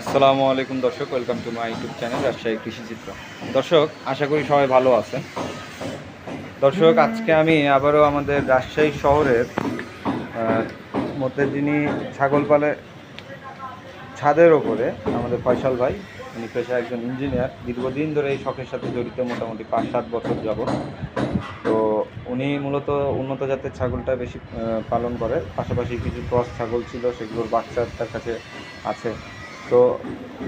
আসসালামু আলাইকুম দর্শক, welcome to my YouTube channel Rajshahi কৃষি চিত্র। দর্শক, আশা করি সবাই ভালো আছেন। দর্শক, আজকে আমি আবারও আমাদের রাজশাহী শহরের মধ্যে যিনি ছাগল পালে ছাদের ওপরে, আমাদের ফয়সাল ভাই, উনি পেশা একজন ইঞ্জিনিয়ার, দীর্ঘদিন ধরে এই শখের সাথে জড়িত, মোটামুটি পাঁচ সাত বছর যাবত তো উনি মূলত উন্নত জাতের ছাগলটা বেশি পালন করে। পাশাপাশি কিছু ক্রস ছাগল ছিল, সেগুলোর বাচ্চা তার কাছে আছে। তো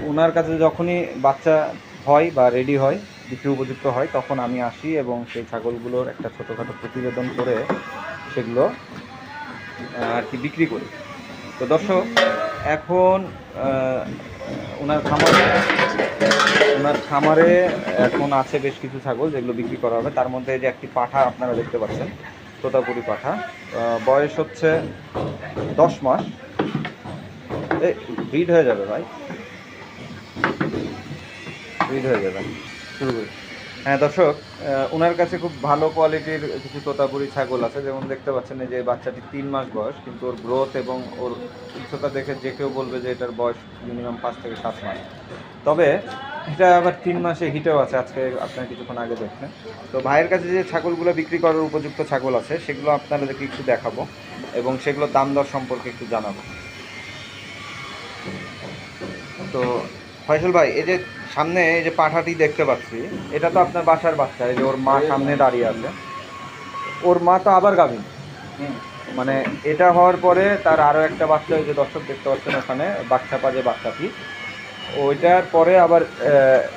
ওনার কাছে যখনই বাচ্চা হয় বা রেডি হয়, বিক্রি উপযুক্ত হয়, তখন আমি আসি এবং সেই ছাগলগুলোর একটা ছোটোখাটো প্রতিবেদন করে সেগুলো আর কি বিক্রি করি। তো দর্শক, এখন ওনার খামারে ওনার খামারে এখন আছে বেশ কিছু ছাগল যেগুলো বিক্রি করা হবে। তার মধ্যে যে একটি পাঠা আপনারা দেখতে পাচ্ছেন, তোতাপুরি পাঠা। বয়স হচ্ছে দশ মাস। ব্রিড হয়ে যাবে ভাই। ব্রিড হয়ে যাবে। শুরু করি। হ্যাঁ দর্শক ওনার কাছে খুব ভালো কোয়ালিটির কিছু তোতাপুরি ছাগল আছে। যেমন দেখতে পাচ্ছেন যে বাচ্চাটি তিন মাস বয়স, কিন্তু ওর গ্রোথ এবং ওর উচ্চতা দেখে যে কেউ বলবে যে এটার বয়স মিনিমাম পাঁচ থেকে সাত মাস। তবে এটা আবার তিন মাসে হিটেও আছে। আজকে আপনার কিছুক্ষণ আগে দেখলেন। তো ভাইয়ের কাছে যে ছাগলগুলো বিক্রি করার উপযুক্ত ছাগল আছে, সেগুলো আপনাদেরকে একটু দেখাবো এবং সেগুলো দাম দর সম্পর্কে একটু জানাব। তো ফয়সল ভাই এই যে সামনে এই যে পাঠাটি দেখতে পাচ্ছি এটা তো আপনার বাসার বাচ্চা এই যে ওর মা সামনে দাঁড়িয়ে আছে। ওর মা তো আবার গাভিন মানে এটা হওয়ার পরে তার আরও একটা বাচ্চা ওই যে দর্শক দেখতে পাচ্ছেন ওখানে বাচ্চা পা পাজে বাচ্চাটি। ওইটার পরে আবার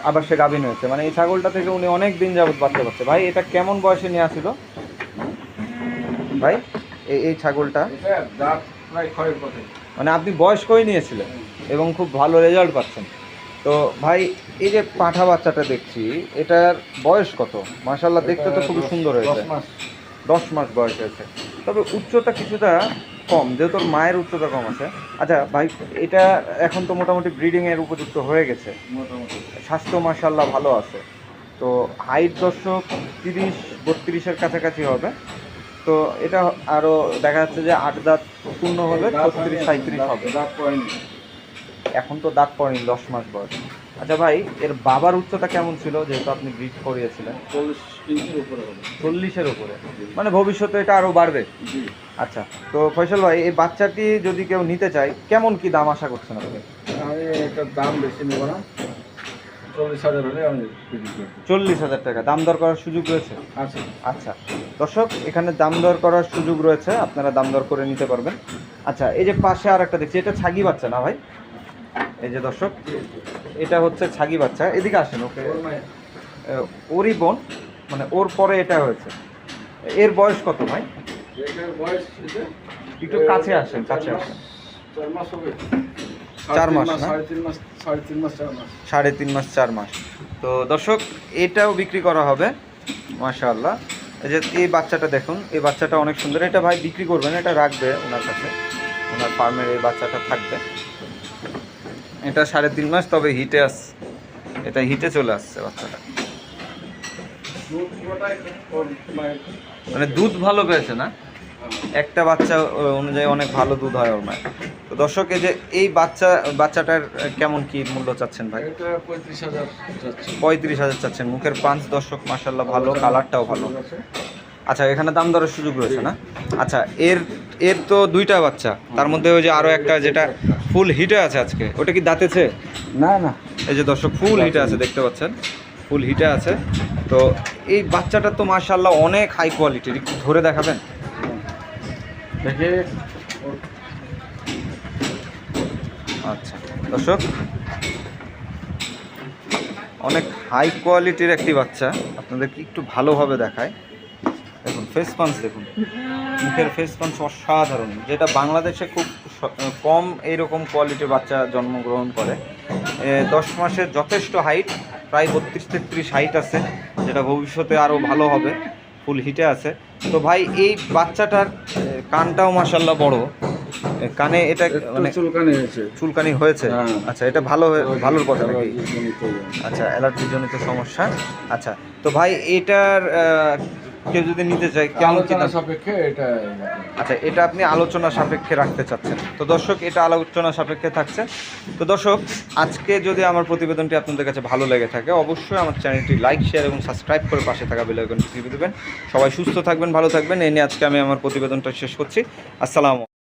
আবার সে গাভিন হয়েছে। মানে এই ছাগলটা থেকে উনি অনেক দিন যাবত বাচ্চা পাচ্ছে। ভাই এটা কেমন বয়সে নিয়ে আসছিল ভাই এই ছাগলটা? মানে আপনি বয়স্কই নিয়েছিলেন এবং খুব ভালো রেজাল্ট পাচ্ছেন। তো ভাই এই যে পাঠা বাচ্চাটা দেখছি এটার বয়স কত? মাশাল্লাহ দেখতে তো খুবই সুন্দর হয়েছে। মাস। দশ মাস বয়স হয়েছে। তবে উচ্চতা কিছুটা কম যেহেতু মায়ের উচ্চতা কম আছে। আচ্ছা ভাই এটা এখন তো মোটামুটি ব্রিডিং এর উপযুক্ত হয়ে গেছে। মোটামুটি। স্বাস্থ্য মাশাল্লাহ ভালো আছে। তো হাইট দর্শক তিরিশ বত্রিশের কাছাকাছি হবে। তো এটা আরও দেখা যাচ্ছে যে আট দাঁত পূর্ণ হলে ছত্রিশ সাঁত্রিশ হবে। এখন তো দাঁত পড়েনি দশ মাস বয়স। আচ্ছা ভাই এর বাবার উচ্চতা কেমন ছিল যেহেতু আপনি ব্রিড করিয়েছিলেন? হবে। চল্লিশের উপরে। মানে ভবিষ্যতে এটা আরও বাড়বে? আচ্ছা তো ফয়সল ভাই এই বাচ্চাটি যদি কেউ নিতে চায় কেমন কি দাম আশা করছেন আপনি? আমি এটার দাম বেশি নেব না। চল্লিশ হাজার হলে আমি বিক্রি করব চল্লিশ হাজার টাকা। দাম দর করার সুযোগ রয়েছে? আচ্ছা আচ্ছা। দর্শক এখানে দাম দর করার সুযোগ রয়েছে। আপনারা দাম দর করে নিতে পারবেন। আচ্ছা এই যে পাশে আর একটা দেখছি এটা ছাগি বাচ্চা না ভাই? এই যে দর্শক এটা হচ্ছে ছাগি বাচ্চা। এদিকে আসেন ওকে। ওরই বোন মানে ওর পরে এটা হয়েছে। এর বয়স কত ভাই? একটু কাছে আসেন কাছে আসেন। চার মাস না? সাড়ে তিন মাস চার মাস। তো দর্শক এটাও বিক্রি করা হবে মাশাআল্লাহ। এই যে এই বাচ্চাটা দেখুন এই বাচ্চাটা অনেক সুন্দর। এটা ভাই বিক্রি করবেন এটা রাখবে ওনার কাছে। ওনার ফার্মের এই বাচ্চাটা থাকবে। এটা সাড়ে তিন মাস তবে হিটে আস এটা হিটে চলে আসছে বাচ্চাটা। মায়ের মানে দুধ ভালো পেয়েছে না? একটা বাচ্চা অনুযায়ী অনেক ভালো দুধ হয় ওর মায়ের। তো দর্শক এই যে এই বাচ্চা বাচ্চাটার কেমন কি মূল্য চাচ্ছেন ভাই? পঁয়ত্রিশ হাজার পঁয়ত্রিশ হাজার চাচ্ছেন। মুখের পাঁচ দর্শক মাসাল্লাহ ভালো কালারটাও ভালো। আচ্ছা এখানে দাম দরের সুযোগ রয়েছে না? আচ্ছা এর এর তো দুইটা বাচ্চা। তার মধ্যে ওই যে আরও একটা যেটা ফুল হিটে আছে আজকে। ওটা কি দাঁতেছে না না। এই যে দর্শক ফুল হিটে আছে দেখতে পাচ্ছেন? ফুল হিটে আছে। তো এই বাচ্চাটা তো মাশাল্লাহ অনেক হাই কোয়ালিটির একটু ধরে দেখাবেন? দেখে। আচ্ছা দর্শক, অনেক হাই কোয়ালিটির একটি বাচ্চা। আপনাদেরকে একটু ভালোভাবে দেখায়। দেখুন ফেস পাঞ্চ দেখুন। মুখের ফেস পাঞ্চ অসাধারণ। যেটা বাংলাদেশে খুব কম এইরকম কোয়ালিটির বাচ্চা জন্মগ্রহণ করে। দশ মাসের যথেষ্ট হাইট প্রায় বত্রিশ তেত্রিশ হাইট আছে, যেটা ভবিষ্যতে আরও ভালো হবে। ফুল হিটে আছে। তো ভাই এই বাচ্চাটার কানটাও মাসাল্লাহ বড়। কানে এটা মানে চুলকানি হয়েছে। চুলকানি হয়েছে? হ্যাঁ। আচ্ছা এটা ভালো হয়ে ভালোর কথা নাকি? আচ্ছা অ্যালার্জি জনিত সমস্যা। আচ্ছা তো ভাই এটার কেউ যদি নিতে চায় কেমন চিন্তা সাপেক্ষে এটা আচ্ছা এটা আপনি আলোচনা সাপেক্ষে রাখতে চাচ্ছেন। তো দর্শক এটা আলোচনা সাপেক্ষে থাকছে। তো দর্শক আজকে যদি আমার প্রতিবেদনটি আপনাদের কাছে ভালো লেগে থাকে অবশ্যই আমার চ্যানেলটি লাইক শেয়ার এবং সাবস্ক্রাইব করে পাশে থাকা বেলাইকনটি টিপে দেবেন। সবাই সুস্থ থাকবেন ভালো থাকবেন। এনে নিয়ে আজকে আমি আমার প্রতিবেদনটা শেষ করছি। আসসালামু